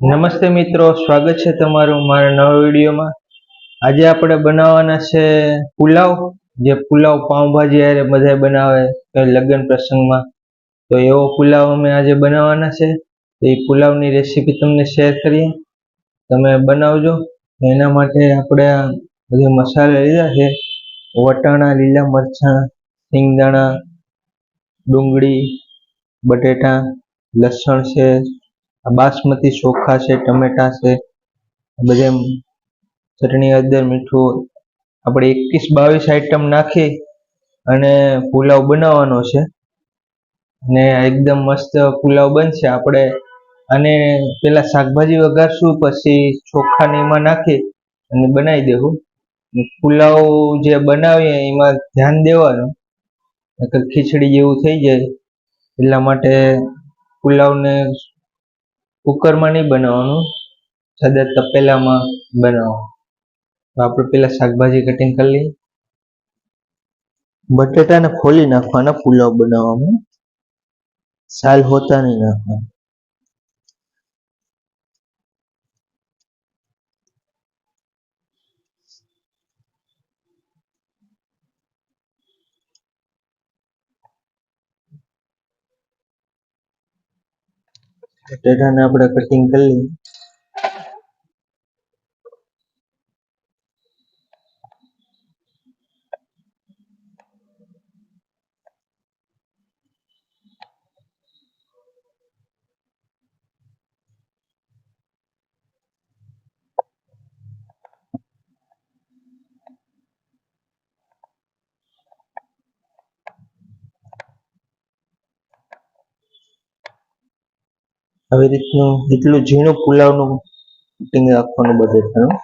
નમસ્તે મિત્રો, સ્વાગત છે તમારું મારા નવા વિડીયોમાં. આજે આપણે બનાવવાના છે પુલાવ, જે પુલાવ પાઉંભાજી હારે બધા બનાવે લગ્ન પ્રસંગમાં. તો એવો પુલાવ અમે આજે બનાવવાના છે. તો એ પુલાવની રેસીપી તમને શેર કરીએ. તમે બનાવજો. એના માટે આપણે બધા મસાલા લીધા છે. વટાણા, લીલા મરચાં, સિંગદાણા, ડુંગળી, બટેટા, લસણ છે આ બાસમતી ચોખા છે, ટમેટા છે બધા ચટણી, હળદર, મીઠું આપણે એકવીસ બાવીસ આઈટમ નાખી અને પુલાવ બનાવવાનો છે. ને એકદમ મસ્ત પુલાવ બનશે. આપણે અને પેલા શાકભાજી વઘારશું, પછી ચોખાને એમાં નાખી અને બનાવી દેવું. પુલાવ જે બનાવીએ એમાં ધ્યાન દેવાનું. ખીચડી જેવું થઈ જાય. એટલા માટે પુલાવને કુકરમાં નહીં બનાવવાનું, સાદા તપેલામાં બનાવવાનું. તો આપણે પેલા શાકભાજી કટિંગ કરી લઈએ. બટેટાને ખોલી નાખવાના પુલાવ બનાવવામાં. સાલ હોતા નહીં નાખવાના. બટેટાને આપણે કટિંગ કરી લઈએ. આવી રીતનું એટલું ઝીણું પુલાવનું કટિંગ રાખવાનું બટેટાનું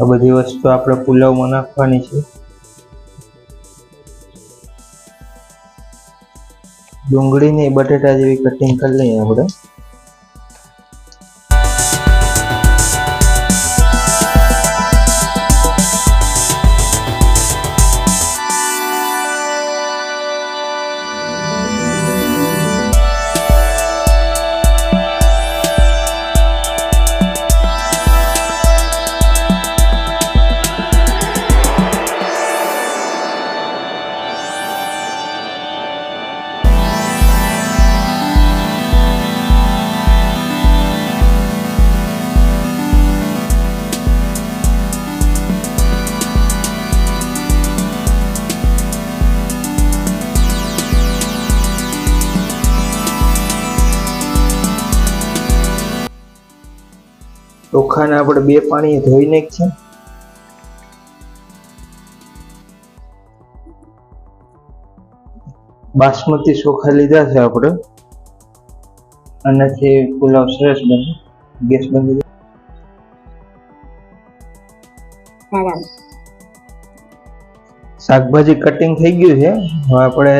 આ બધી વસ્તુ આપણે પુલાવમાં નાખવાની છે. ડુંગળીને બટેટા જેવી કટિંગ કરી લઈએ આપણે. ચોખાને આપણે બે પાણીએ ધોઈ નાખીએ. બાસમતી ચોખા લીધા છે આપણે. આનાથી પુલાવ સરસ બને. ગેસ બંધ શાકભાજી કટિંગ થઈ ગયું છે. હવે આપણે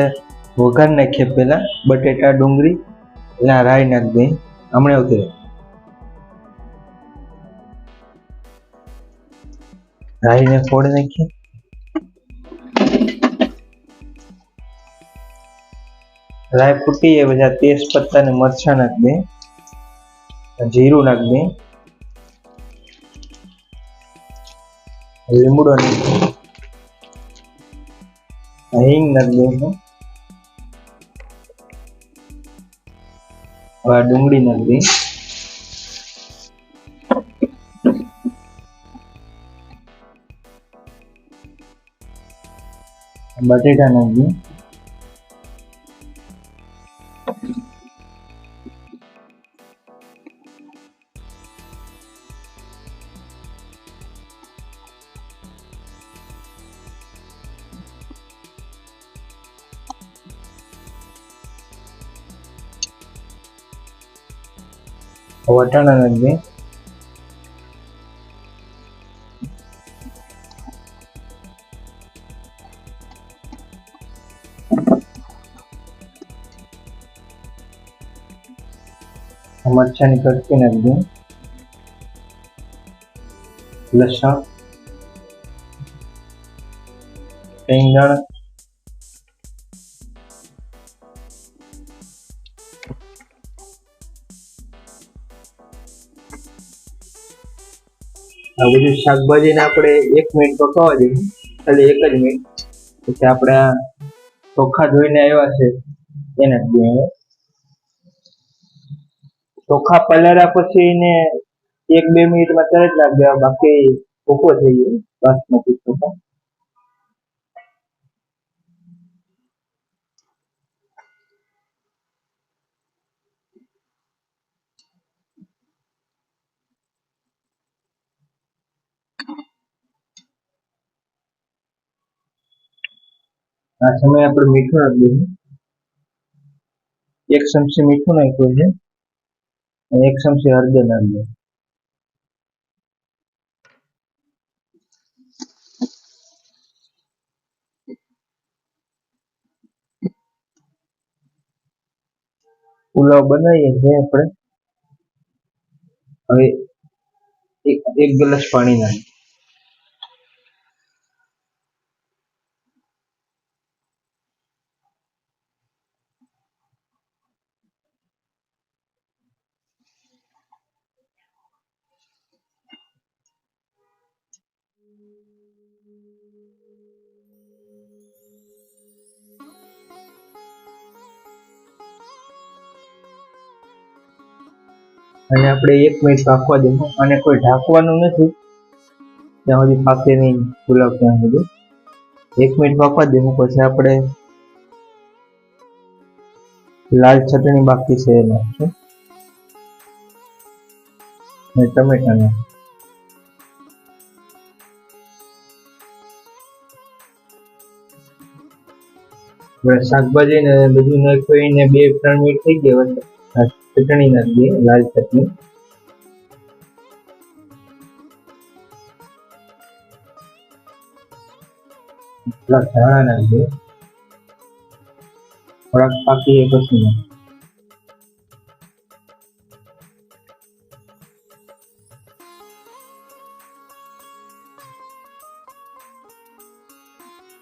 વઘાર નાખીએ પહેલા. બટેટા ડુંગળી એટલે રાય રાઈ નાખ દઈએ હમણાં ઉતરે રાઈને ફોડી નાખીએ રાઈ ફૂટી એ બધા તેજ પત્તા ને મરચા નાખ દે. જીરું નાખ દે. લીમડો નાખ દે. હિંગ નાખ દે ડુંગળી નાખી દઈએ બટેટા નાખી દઈએ વટાણા નાખી દઈએ મરચાંની के નાખી દઈએ લસણ, રીંગણ, આ બધું શાકભાજીને આપણે એક મિનિટ પકાવવા જઈએ ખાલી એક જ મિનિટ પછી આપણે આ ચોખા ધોઈને આવ્યા છે, એને નાખી દઈએ. ચોખા પલાળ્યા પછી એને એક બે મિનિટમાં તરત નાખી દેવા, બાકી ભૂકો થઈ જાય બાસમતી ચોખા. આ સમયે આપણે મીઠું નાખી દઈએ. એક ચમચી મીઠું નાખ્યું છે. અને એક ચમચી હળદર નાખી પુલાવ બનાવીએ છીએ આપણે. હવે એક એક ગ્લાસ પાણી નાખીએ અને આપણે એક મિનિટ પાકવા દેવું અને કોઈ ઢાંકવાનું નથી. ત્યાં સુધી પાકે નહીં ગુલાબ ત્યાં સુધી. એક મિનિટ પાકવા દેવું પછી આપણે લાલ ચટણી બાકી છે એ નાખશું ટમેટા નાખશું શાકભાજી ને બધું નાખ્યું બે ત્રણ મિનિટ થઈ ગયા હવે. ચટણી નાખી દઈએ લાલ ચટણી. થોડાક ધાણા નાખી દઈએ થોડાક પાકી એ પછી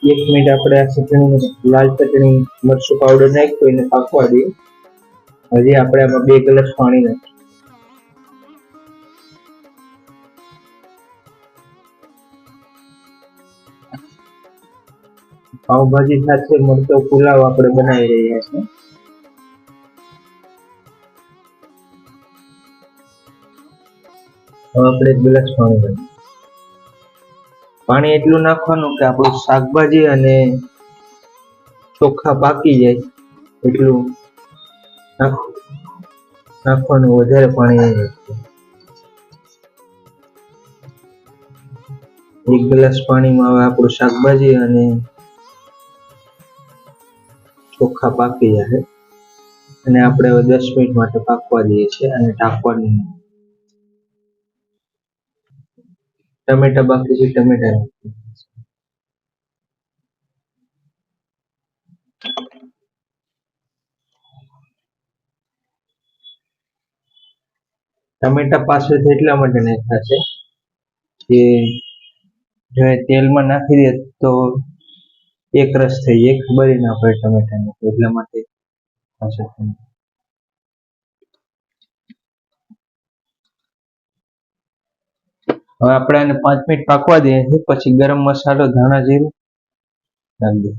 એક મિનિટ આપણે આ ચટણી લાલ ચટણી મરચું પાવડર નાખી એને પાકવા દઈએ. હજી આપણે આમાં બે ગ્લાસ પાણી નાખીએ પાઉભાજી સાથે મળતો પુલાવ આપણે બનાવી રહ્યા છીએ. આપણે એક ગ્લાસ પાણી નાખીએ પાણી એટલું નાખવાનું કે આપણું શાકભાજી અને ચોખા પાકી જાય, એટલું નાખવાનું વધારે પાણી એક ગ્લાસ પાણીમાં હવે આપણું શાકભાજી અને ચોખા પાકી જાય અને આપણે દસ મિનિટ માટે પાકવા દઈએ છીએ અને ઢાંકવાનું. ટમેટા બાકી છે, ટમેટા. ટમેટા પાછળથી એટલા માટે નાખ્યા છે કે જો તેલમાં નાખી દે તો એક રસ થઈ જાય, ખબર ના પડે ટમેટાની, એટલા માટે પાછળથી હવે આપણે આને પાંચ મિનિટ પાકવા દઈએ છીએ, પછી ગરમ મસાલો, ધાણા જીરું, નાખી દઈએ.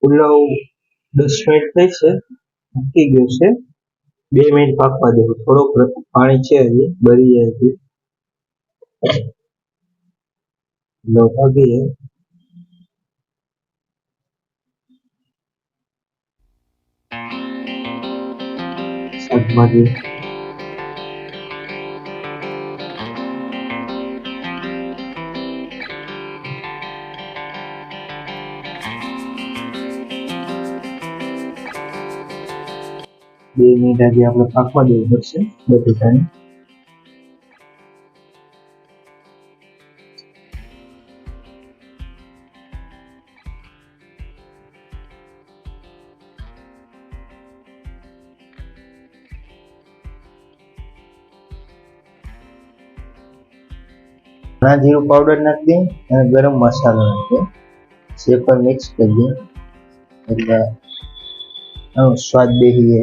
પુલાવ દસ મિનિટ થઈ છે. મૂકી ગયો છે. બે મિનિટ પાકવા દેવું થોડોક પાણી છે હજી. બળી જાય છે. શાકભાજી બે મિનિટ આજે આપણે પાકવા દેવું પડશે બટેટાને ઘણા જીરું પાવડર નાખી દઈએ અને ગરમ મસાલો નાખી દઈએ. એ પણ મિક્સ કરી દઈએ. એટલે સ્વાદ બેસીએ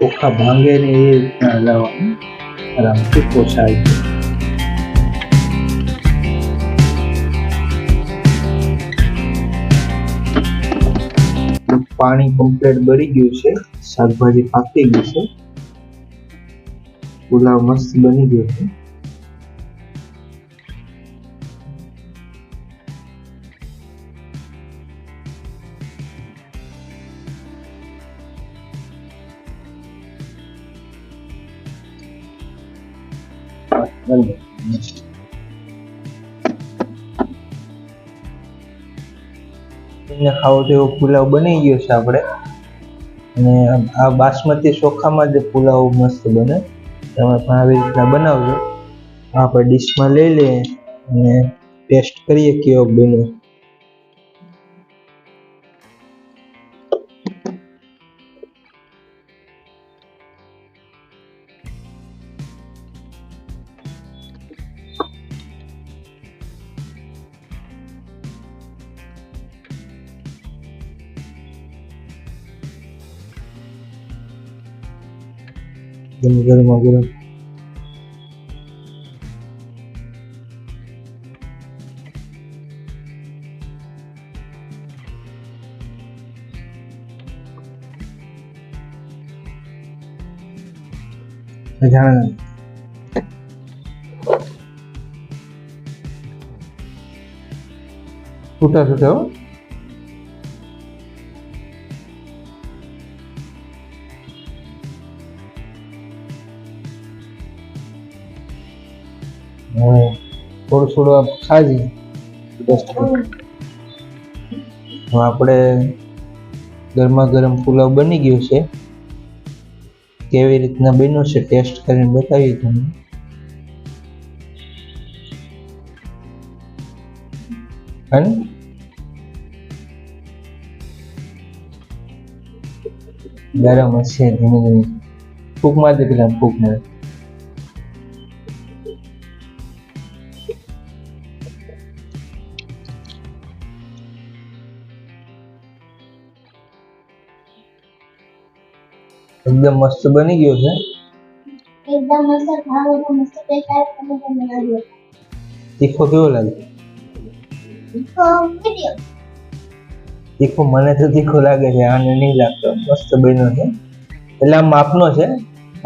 ચોખ્ખા ભાંગે ને એ પાણી કમ્પ્લીટ બળી ગયું છે, શાકભાજી પાકી ગયું છે. પુલાવ મસ્ત બની ગયો છે. તમને ખાવો તો પુલાવ બની ગયો છે આપણે. અને આ બાસમતી ચોખામાં જ પુલાવ મસ્ત બને. તમે પણ આવી રીતના બનાવજો. આપણે ડીશમાં લઈ લઈએ અને ટેસ્ટ કરીએ કેવો બને ગરમ ગરમા ગરમ જાણે છૂટા થોડું આપ ખાજી આપણે ગરમા ગરમ પુલાવ બની ગયો છે. કેવી રીતના બન્યો છે ટેસ્ટ કરીને બતાવીએ તમને. અને ગરમ હશે ધીમે ધીમે. ફૂક મારી દે પેલા ફૂંક મારે એકદમ મસ્ત બની ગયો છે. એકદમ મસ્ત ખાવાનો મસ્ત ટેસ્ટ આવે તમે બનાવ્યો તીખો કેવો લાગે? તીખો વિડિયો તીખો મને તો તીખો લાગે છે આને નહીં લાગતો. મસ્ત બન્યો છે. એટલે આમ માપનો છે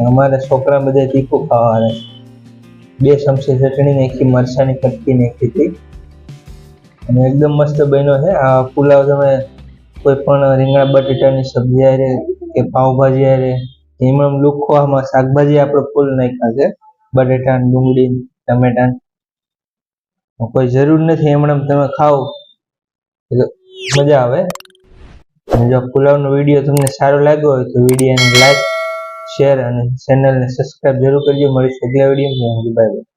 અમારે છોકરા બધા તીખું ખાવાના છે. બે ચમચી ચટણી નાખી મરસાની કટકી નાખી હતી. અને એકદમ મસ્ત બન્યો છે. આ પુલાવ તમે કોઈ પણ રીંગણા બટેટાની સબ્જી કે પાવભાજી અરે એમાં આમાં શાકભાજી આપણે ફૂલ નાખ્યા છે. બટેટા ડુંગળી ટમેટા કોઈ જરૂર નથી, એમણે તમે ખાઓ. એટલે મજા આવે. જો પુલાવનો વીડિયો તમને સારો લાગ્યો હોય તો વિડીયોને લાઈક, શેર અને ચેનલને સબસ્ક્રાઇબ જરૂર કરજો. મળીશું આગલા વિડીયોમાં. Bye bye.